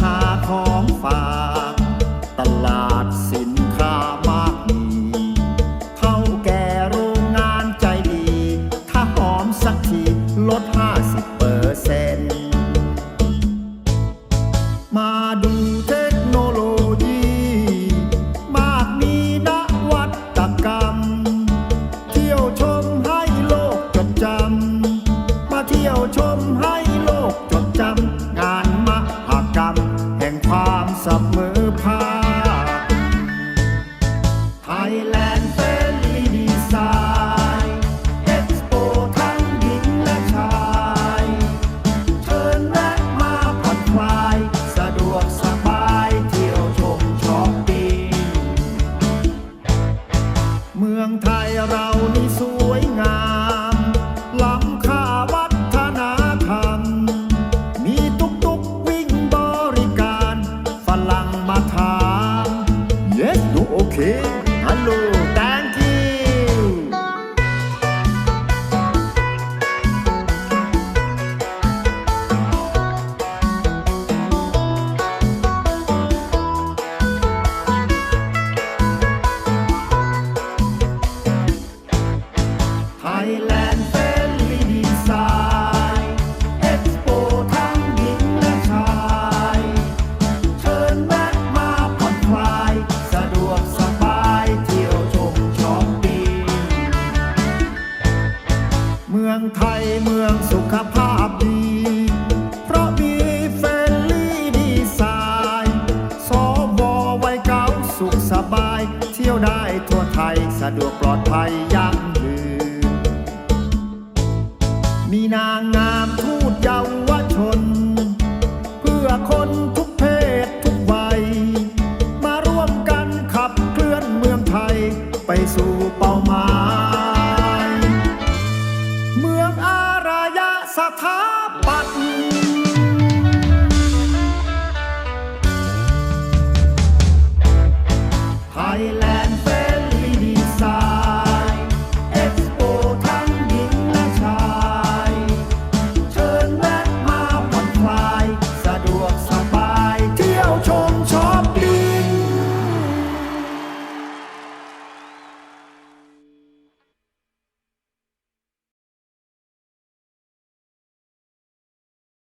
หาของฝากตลาดสินค้ามากมีเข้าแก่โรงงานใจดี ถ้าหอมสักทีลดห้าสิบ จับมือพาไทยแลนด์เฟนลีดีไซน์เอ็กซ์โปทั้งหญิงและชายเชิญแวะมาผ่อนสะดวกสบายเที่ยวชมชอปปิ้งเมืองไทยเรานี่สวยงาม ดู เมืองไทยเมืองสุขภาพดี เพราะมีเฟรนลี่ดีไซน์สวไว้เก่าสุขสบาย เที่ยวได้ทั่วไทยสะดวกปลอดภัยยั่งยืนมีนางงามทูตเยาวชน เพื่อคน